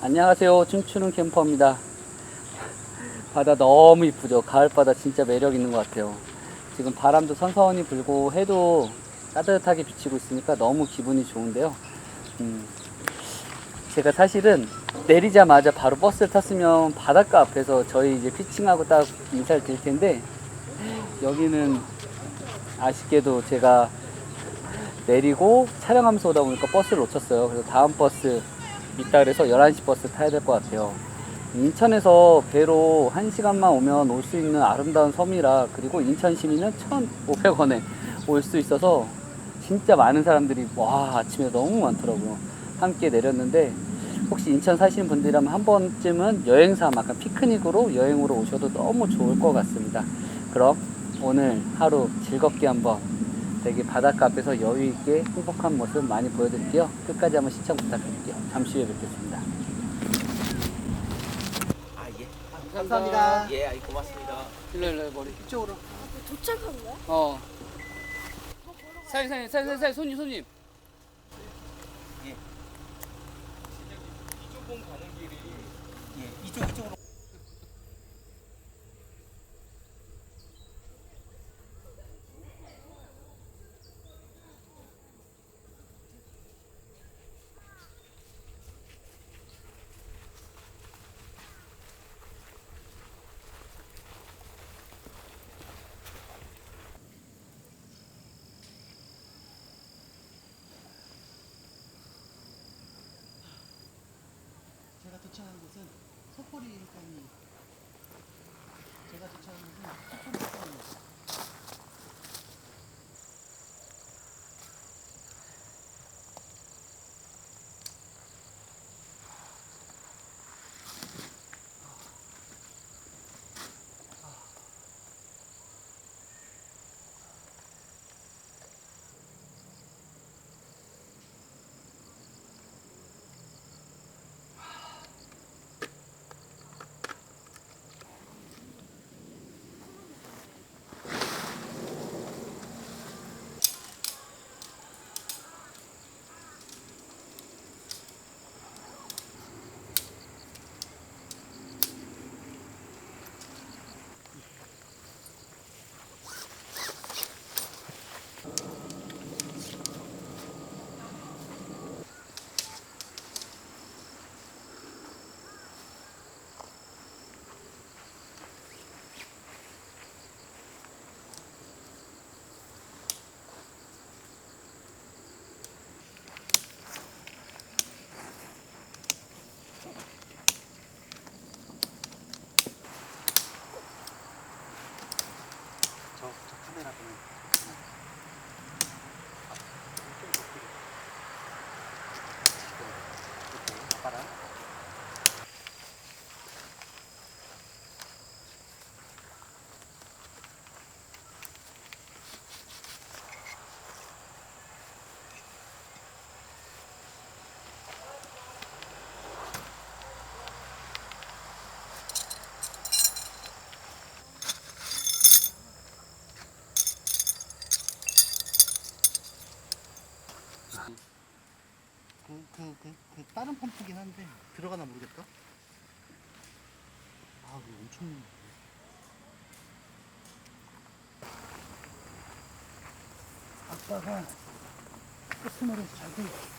안녕하세요. 춤추는 캠퍼입니다. 바다 너무 이쁘죠? 가을 바다 진짜 매력 있는 것 같아요. 지금 바람도 선선히 불고 해도 따뜻하게 비치고 있으니까 너무 기분이 좋은데요. 음, 제가 사실은 내리자마자 바로 버스를 탔으면 바닷가 앞에서 저희 이제 피칭하고 딱 인사를 드릴 텐데 여기는 아쉽게도 제가 내리고 촬영하면서 오다 보니까 버스를 놓쳤어요. 그래서 다음 버스 있다 그래서 11시 버스 타야 될 것 같아요. 인천에서 배로 1시간만 오면 올 수 있는 아름다운 섬이라 그리고 인천 시민은 1,500원에 올 수 있어서 진짜 많은 사람들이 와 아침에 너무 많더라고요. 함께 내렸는데 혹시 인천 사시는 분들이라면 한 번쯤은 여행사 약간 피크닉으로 여행으로 오셔도 너무 좋을 것 같습니다. 그럼 오늘 하루 즐겁게 한번 되게 바닷가 앞에서 여유 있게 행복한 모습 많이 보여드릴게요. 끝까지 한번 시청 부탁드릴게요. 잠시 후에 뵙겠습니다. 아 예. 감사합니다. 예, 아이 고맙습니다. 일로 일로 머리 이쪽으로. 도착한 거야? 어. 사장님 사장님 사장님 사장님 손님 손님. 이쪽봉 가는 길이 예, 이쪽 이쪽으로 제가 도착한 곳은 소포리 일산이 제가 곳은 소포리 일산입니다. 저, 저 카메라 보면 아빠랑 그, 그, 그, 그 다른 펌프긴 한데 들어가나 모르겠다. 아, 이거 엄청. 아빠가 돼. 이거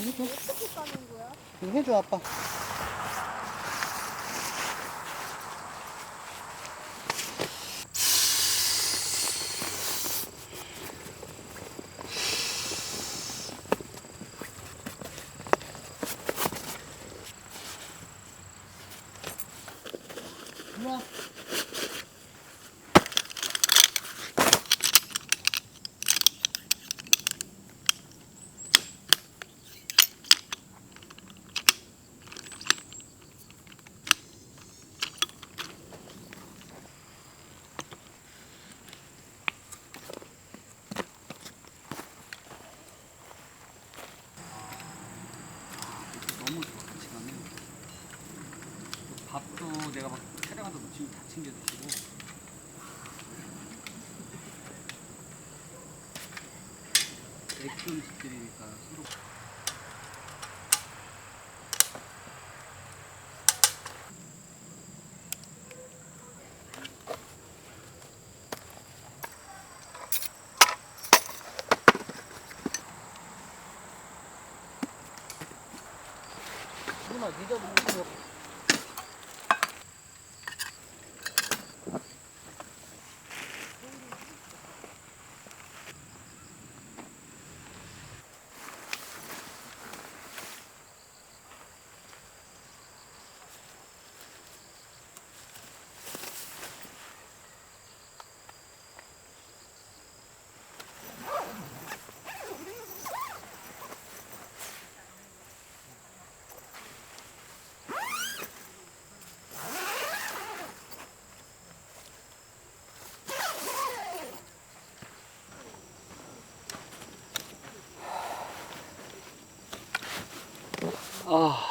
해줘. 이거 해줘, 아빠. 내가 막 촬영하다 놓치면 다 챙겨 드시고. 액션 집들이니까 서로 Oh.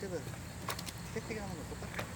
어쨌든 빽빽이 하는 거 똑같아.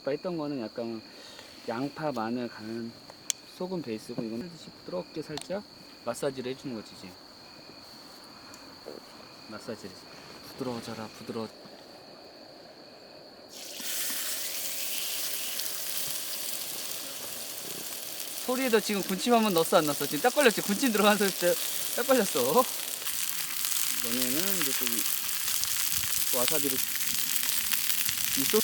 아까 했던 거는 약간 양파, 마늘, 간, 소금 베이스고 이건 듯이 부드럽게 살짝 마사지를 해주는 거지 이제. 마사지를 부드러워져라 부드러워. 소리에도 지금 군침 한번 넣었어 안 넣었어? 지금 딱 걸렸지? 군침 들어간 소리 때딱 걸렸어. 너네는 이제 또이 와사비를 이 소...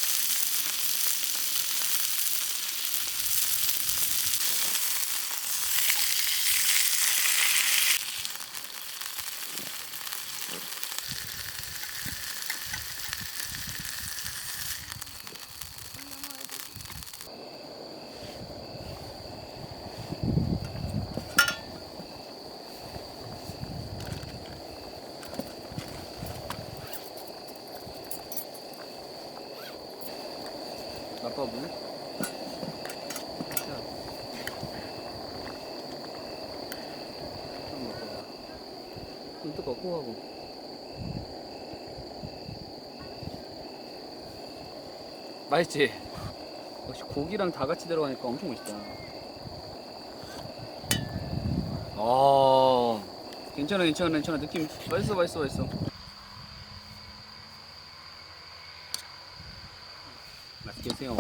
아빠 물? 자. 좀 먹어봐. 좀 뜨겁고 하고. 맛있지? 역시 고기랑 다 같이 들어가니까 엄청 맛있다. 아, 괜찮아, 괜찮아, 괜찮아. 느낌 맛있어, 맛있어, 맛있어. 맛있게 드세요.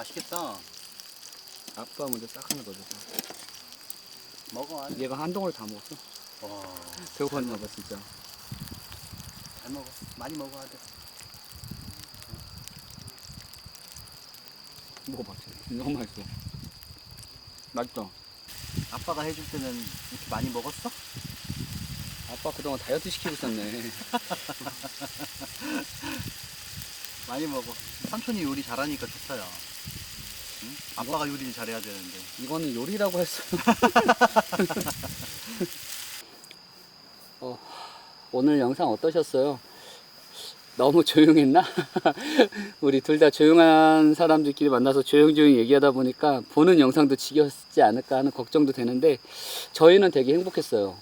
맛있겠다. 아빠 먼저 딱 하나 넣어줘. 먹어. 안. 얘가 한 덩어리 다 먹었어. 와, 배고팠나 봐, 진짜. 잘 먹어. 많이 먹어야 돼. 먹어봐. 너무 맛있어. 맛있다. 아빠가 해줄 때는 이렇게 많이 먹었어? 아빠 그동안 다이어트 시키고 있었네. 많이 먹어. 삼촌이 요리 잘하니까 좋다 야. 응? 아빠가 요리를 잘해야 되는데. 이거는 요리라고 했어요. 어, 오늘 영상 어떠셨어요? 너무 조용했나? 우리 둘 다 조용한 사람들끼리 만나서 조용조용히 얘기하다 보니까 보는 영상도 지겹지 않을까 하는 걱정도 되는데 저희는 되게 행복했어요.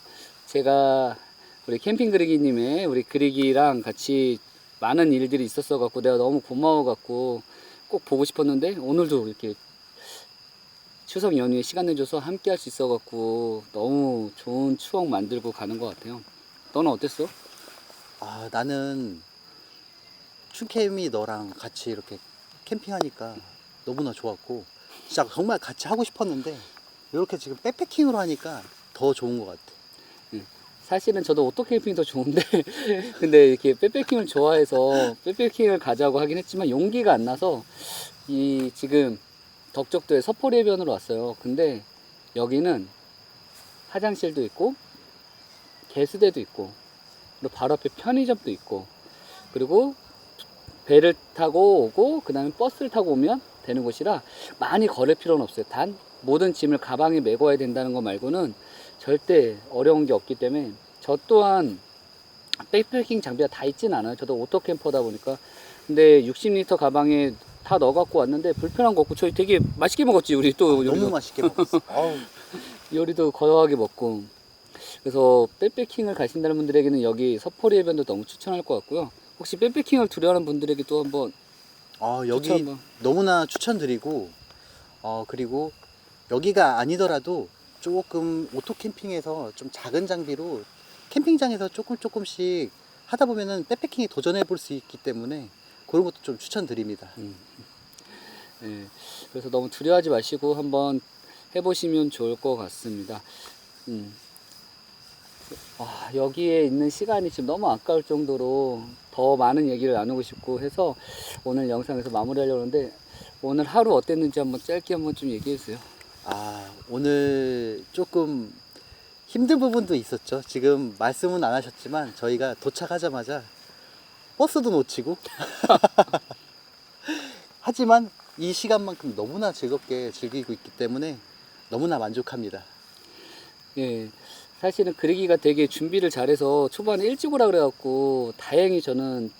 제가 우리 캠핑 그리기님의 우리 그리기랑 같이 많은 일들이 있었어 갖고 내가 너무 고마워 갖고 꼭 보고 싶었는데 오늘도 이렇게 추석 연휴에 시간 내줘서 함께 할 수 있어 갖고 너무 좋은 추억 만들고 가는 것 같아요. 너는 어땠어? 아, 나는 춘캠이 너랑 같이 이렇게 캠핑하니까 너무나 좋았고, 진짜 정말 같이 하고 싶었는데, 이렇게 지금 백패킹으로 하니까 더 좋은 것 같아. 사실은 저도 오토 캠핑이 더 좋은데 근데 이렇게 백패킹을 좋아해서 백패킹을 가자고 하긴 했지만 용기가 안 나서 이 지금 덕적도에 서포리 해변으로 왔어요. 근데 여기는 화장실도 있고 개수대도 있고 그리고 바로 앞에 편의점도 있고 그리고 배를 타고 오고 그 다음에 버스를 타고 오면 되는 곳이라 많이 걸을 필요는 없어요. 단 모든 짐을 가방에 메고 와야 된다는 거 말고는 절대 어려운 게 없기 때문에 저 또한 백패킹 장비가 다 있진 않아요. 저도 오토 캠퍼다 보니까. 근데 60리터 가방에 다 넣어 갖고 왔는데 불편한 거 없고 저희 되게 맛있게 먹었지. 우리 또 너무 요리도, 맛있게 먹었어. 아우, 요리도 거하게 먹고. 그래서 백패킹을 가신다는 분들에게는 여기 서포리 해변도 너무 추천할 것 같고요. 혹시 백패킹을 두려워하는 분들에게 또 한번 아, 여기 추천 한번. 너무나 추천드리고 어 그리고 여기가 아니더라도 조금 오토 캠핑에서 좀 작은 장비로 캠핑장에서 조금 조금씩 하다 보면은 백패킹에 도전해 볼 수 있기 때문에 그런 것도 좀 추천드립니다. 예, 그래서 너무 두려워하지 마시고 한번 해보시면 좋을 것 같습니다. 음. 아, 여기에 있는 시간이 지금 너무 아까울 정도로 더 많은 얘기를 나누고 싶고 해서 오늘 영상에서 마무리하려고 하는데 오늘 하루 어땠는지 한번 짧게 한번 좀 얘기해 주세요. 아 오늘 조금 힘든 부분도 있었죠. 지금 말씀은 안 하셨지만 저희가 도착하자마자 버스도 놓치고 하지만 이 시간만큼 너무나 즐겁게 즐기고 있기 때문에 너무나 만족합니다. 예, 사실은 그러기가 되게 준비를 잘해서 초반에 일찍 오라 그래갖고 다행히 저는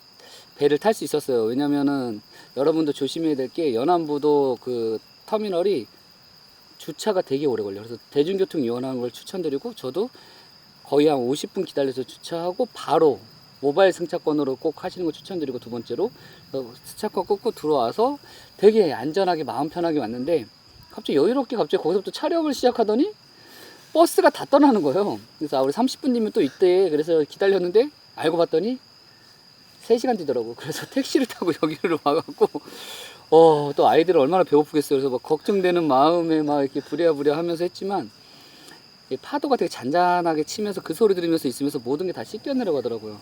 배를 탈 수 있었어요. 왜냐면은 여러분도 조심해야 될 게 연안부도 그 터미널이 주차가 되게 오래 걸려요. 그래서 대중교통 이용하는 걸 추천드리고 저도 거의 한 50분 기다려서 주차하고 바로 모바일 승차권으로 꼭 하시는 거 추천드리고 두 번째로 어, 승차권 끊고 들어와서 되게 안전하게 마음 편하게 왔는데 갑자기 여유롭게 갑자기 거기서부터 촬영을 시작하더니 버스가 다 떠나는 거예요. 그래서 아, 우리 30분 뒤면 또 있대. 그래서 기다렸는데 알고 봤더니 3시간 뒤더라고. 그래서 택시를 타고 여기로 와갖고 어, 또 아이들을 얼마나 배고프겠어요. 그래서 막 걱정되는 마음에 막 이렇게 부랴부랴 하면서 했지만 이 파도가 되게 잔잔하게 치면서 그 소리 들으면서 있으면서 모든 게 다 씻겨 내려가더라고요.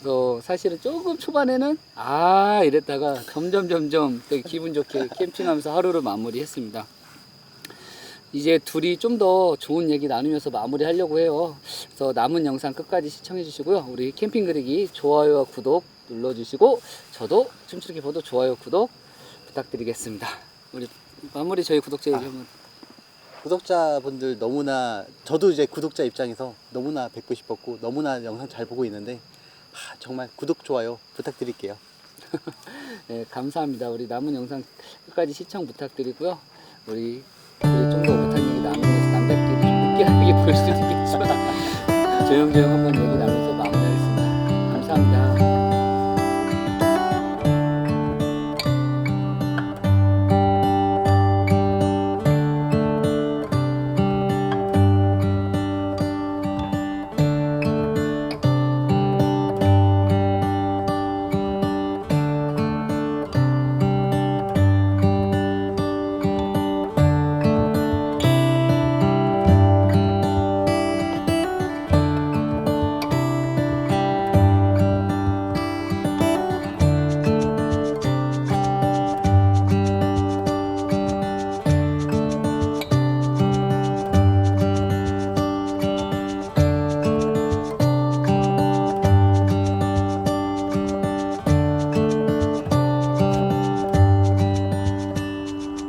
그래서 사실은 조금 초반에는 아 이랬다가 점점 점점 되게 기분 좋게 캠핑하면서 하루를 마무리했습니다. 이제 둘이 좀 더 좋은 얘기 나누면서 마무리하려고 해요. 그래서 남은 영상 끝까지 시청해 주시고요. 우리 캠핑 그리기 좋아요와 구독 눌러주시고 저도 춤추기 보도 좋아요 구독 부탁드리겠습니다. 우리 마무리 저희 구독자 얘기 아. 한번 구독자분들 너무나 저도 이제 구독자 입장에서 너무나 뵙고 싶었고 너무나 영상 잘 보고 있는데 하, 정말 구독 좋아요 부탁드릴게요. 네, 감사합니다. 우리 남은 영상 끝까지 시청 부탁드리고요. 우리 우리 좀 더 못한 얘기 나누면서 남자끼리 좀 느끼하게 수도 있겠지만 조용조용 한번